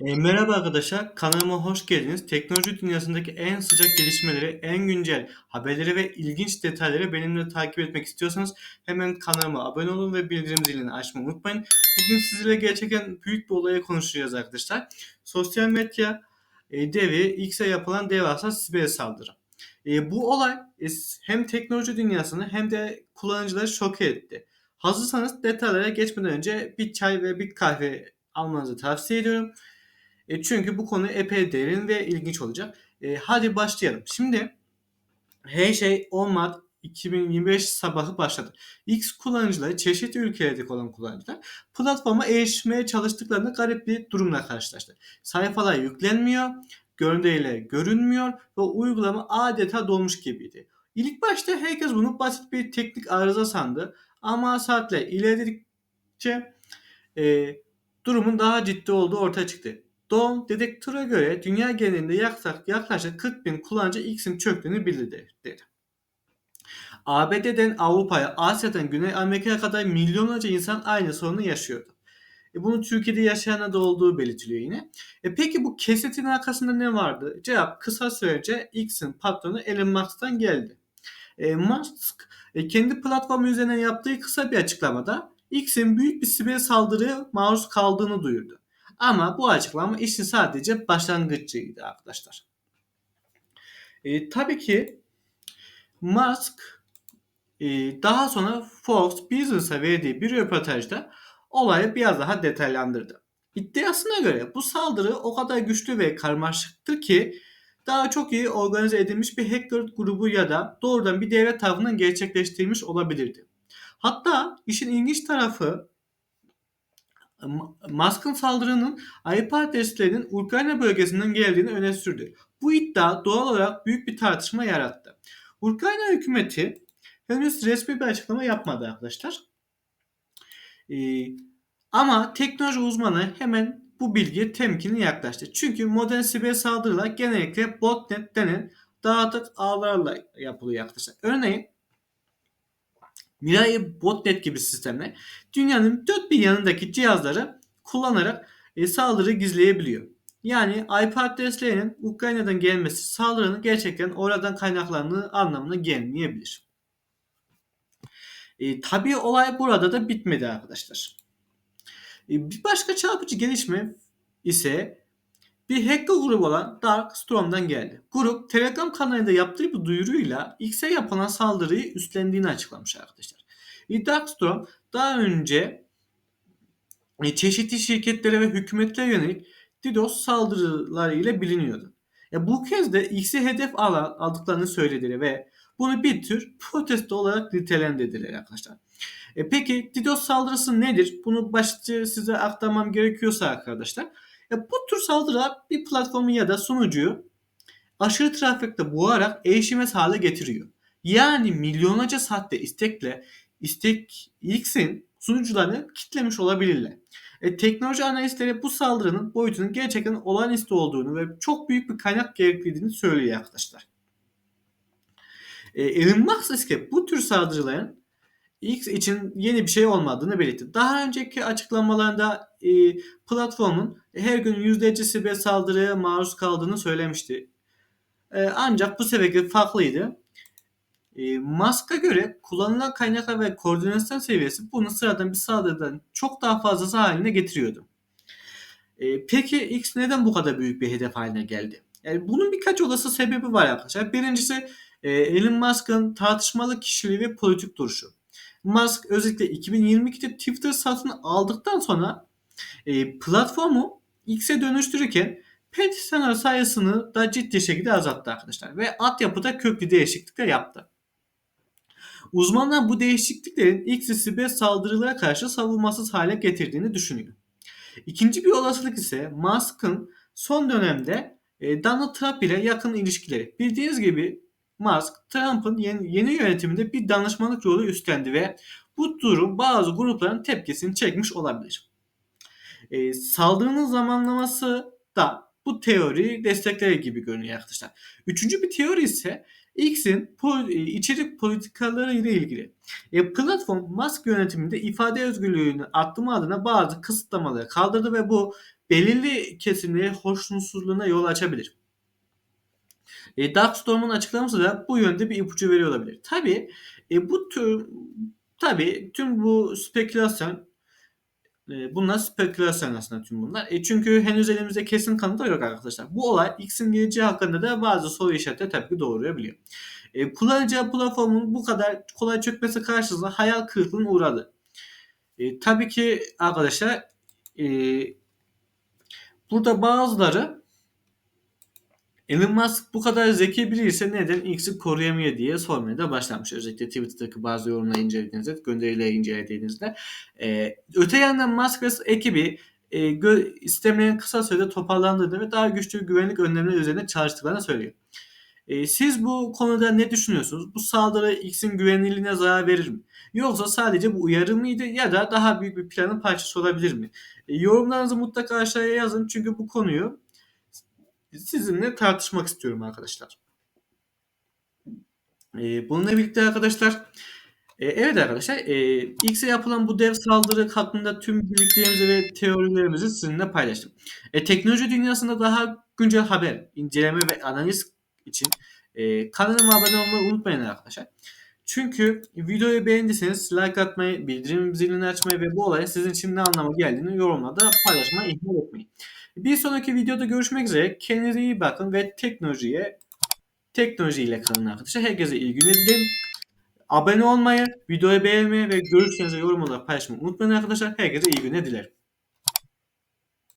E, merhaba arkadaşlar, kanalıma hoş geldiniz. Teknoloji dünyasındaki en sıcak gelişmeleri, en güncel haberleri ve ilginç detayları benimle takip etmek istiyorsanız hemen kanalıma abone olun ve bildirim zilini açmayı unutmayın. Bugün sizinle gerçekten büyük bir olayı konuşacağız arkadaşlar. Sosyal medya e, devi X'e yapılan devasa siber saldırı. E, bu olay e, hem teknoloji dünyasını hem de kullanıcıları şok etti. Hazırsanız detaylara geçmeden önce bir çay ve bir kahve almanızı tavsiye ediyorum. E, çünkü bu konu epey derin ve ilginç olacak. E, hadi başlayalım. Şimdi her şey 10 Mart 2025 sabahı başladı. X kullanıcıları, çeşitli ülkelerdeki olan kullanıcılar platforma erişmeye çalıştıklarında garip bir durumla karşılaştı. Sayfalar yüklenmiyor, görüntüyle görünmüyor ve uygulama adeta dolmuş gibiydi. İlk başta herkes bunu basit bir teknik arıza sandı ama saatler ilerledikçe e, durumun daha ciddi olduğu ortaya çıktı. Dawn Detector'a göre dünya genelinde yaklaşık 40 bin kullanıcı X'in çöktüğünü bildirdi. Dedi. ABD'den Avrupa'ya, Asya'dan Güney Amerika'ya kadar milyonlarca insan aynı sorunu yaşıyordu. E bunu Türkiye'de yaşayanlar da olduğu belirtiliyor yine. E peki bu kesetin arkasında ne vardı? Cevap kısa sürece X'in patronu Elon Musk'tan geldi. E, Musk e, kendi platformu üzerinden yaptığı kısa bir açıklamada X'in büyük bir siber saldırıya maruz kaldığını duyurdu. Ama bu açıklama işin sadece başlangıcıydı arkadaşlar. E, tabii ki Musk e, daha sonra Fox Business'a verdiği bir röportajda olayı biraz daha detaylandırdı. İddiasına göre bu saldırı o kadar güçlü ve karmaşıktır ki daha çok iyi organize edilmiş bir hacker grubu ya da doğrudan bir devlet tarafından gerçekleştirilmiş olabilirdi. Hatta işin ilginç tarafı Musk'ın saldırının IP adreslerinin Ukrayna bölgesinden geldiğini öne sürdü. Bu iddia doğal olarak büyük bir tartışma yarattı. Ukrayna hükümeti henüz resmi bir açıklama yapmadı arkadaşlar. Ee, ama teknoloji uzmanı hemen bu bilgiye temkinli yaklaştı. Çünkü modern siber saldırılar genellikle botnet denen dağıtık ağlarla yapılıyor arkadaşlar. Örneğin Mirai Botnet gibi sistemler dünyanın dört bir yanındaki cihazları kullanarak e, saldırı gizleyebiliyor. Yani IP adreslerinin Ukrayna'dan gelmesi saldırının gerçekten oradan kaynaklandığı anlamına gelmeyebilir. E, tabii olay burada da bitmedi arkadaşlar. E, bir başka çarpıcı gelişme ise bir hacker grubu olan Dark Storm'dan geldi. Grup Telegram kanalında yaptığı bir duyuruyla X'e yapılan saldırıyı üstlendiğini açıklamış arkadaşlar. Dark Storm daha önce e, çeşitli şirketlere ve hükümetlere yönelik DDoS saldırıları ile biliniyordu. Ya bu kez de X'i hedef alan, aldıklarını söylediler ve bunu bir tür protesto olarak nitelendirdiler arkadaşlar. E peki DDoS saldırısı nedir? Bunu başlıca size aktarmam gerekiyorsa arkadaşlar. Ya bu tür saldırılar bir platformu ya da sunucuyu aşırı trafikte boğarak erişimez hale getiriyor. Yani milyonlarca saatte istekle istek X'in sunucularını kitlemiş olabilirler. E, teknoloji analistleri bu saldırının boyutunun gerçekten olağanüstü olduğunu ve çok büyük bir kaynak gerektirdiğini söylüyor arkadaşlar. E, Elon Musk bu tür saldırıların X için yeni bir şey olmadığını belirtti. Daha önceki açıklamalarında e, platformun her gün yüzlerce siber saldırıya maruz kaldığını söylemişti. E, ancak bu sefer farklıydı. E, Musk'a göre kullanılan kaynaklar ve koordinasyon seviyesi bunu sıradan bir saldırıdan çok daha fazlası haline getiriyordu. E, peki X neden bu kadar büyük bir hedef haline geldi? Yani bunun birkaç olası sebebi var arkadaşlar. Birincisi e, Elon Musk'ın tartışmalı kişiliği ve politik duruşu. Musk özellikle 2022'de Twitter satın aldıktan sonra e, platformu X'e dönüştürürken petisyonlar sayısını da ciddi şekilde azalttı arkadaşlar. Ve altyapıda köklü değişiklikler yaptı. Uzmanlar bu değişikliklerin X siber saldırılara karşı savunmasız hale getirdiğini düşünüyor. İkinci bir olasılık ise Musk'ın son dönemde e, Donald Trump ile yakın ilişkileri. Bildiğiniz gibi Musk, Trump'ın yeni, yeni yönetiminde bir danışmanlık rolü üstlendi ve bu durum bazı grupların tepkisini çekmiş olabilir. E, saldırının zamanlaması da bu teori destekler gibi görünüyor arkadaşlar. Üçüncü bir teori ise X'in e, içerik politikaları ile ilgili. E, platform Musk yönetiminde ifade özgürlüğünü arttırma adına bazı kısıtlamaları kaldırdı ve bu belirli kesimleri hoşnutsuzluğuna yol açabilir. E, Darkstorm'un açıklaması da bu yönde bir ipucu veriyor olabilir. Tabi e, bu tür tabi tüm bu spekülasyon e, bunlar spekülasyon aslında tüm bunlar. E, çünkü henüz elimizde kesin kanıtlar yok arkadaşlar. Bu olay X'in geleceği hakkında da bazı soru işaretleri tabii doğurabiliyor. E, kullanıcı platformun bu kadar kolay çökmesi karşısında hayal kırıklığına uğradı. E, tabii ki arkadaşlar e, burada bazıları Elon Musk bu kadar zeki biri ise neden X'i koruyamıyor diye sormaya da başlamış. Özellikle Twitter'daki bazı yorumları incelediğinizde, gönderileri incelediğinizde. Ee, öte yandan Musk ve ekibi e, gö- istemlerin kısa sürede toparlandığını ve daha güçlü güvenlik önlemleri üzerine çalıştıklarını söylüyor. E, siz bu konuda ne düşünüyorsunuz? Bu saldırı X'in güvenilirliğine zarar verir mi? Yoksa sadece bu uyarı mıydı ya da daha büyük bir planın parçası olabilir mi? E, yorumlarınızı mutlaka aşağıya yazın çünkü bu konuyu sizinle tartışmak istiyorum arkadaşlar. Ee, bununla birlikte arkadaşlar e, evet arkadaşlar e, X'e yapılan bu dev saldırı hakkında tüm bildiklerimizi ve teorilerimizi sizinle paylaştım. E, teknoloji dünyasında daha güncel haber, inceleme ve analiz için e, kanalıma abone olmayı unutmayın arkadaşlar. Çünkü videoyu beğendiyseniz like atmayı, bildirim zilini açmayı ve bu olayın sizin için ne anlama geldiğini yorumlarda paylaşmayı ihmal etmeyin. Bir sonraki videoda görüşmek üzere. Kendinize iyi bakın ve teknolojiye teknolojiyle kalın arkadaşlar. Herkese iyi günler dilerim. Abone olmayı, videoyu beğenmeyi ve görüşlerinizi yorum olarak paylaşmayı unutmayın arkadaşlar. Herkese iyi günler dilerim.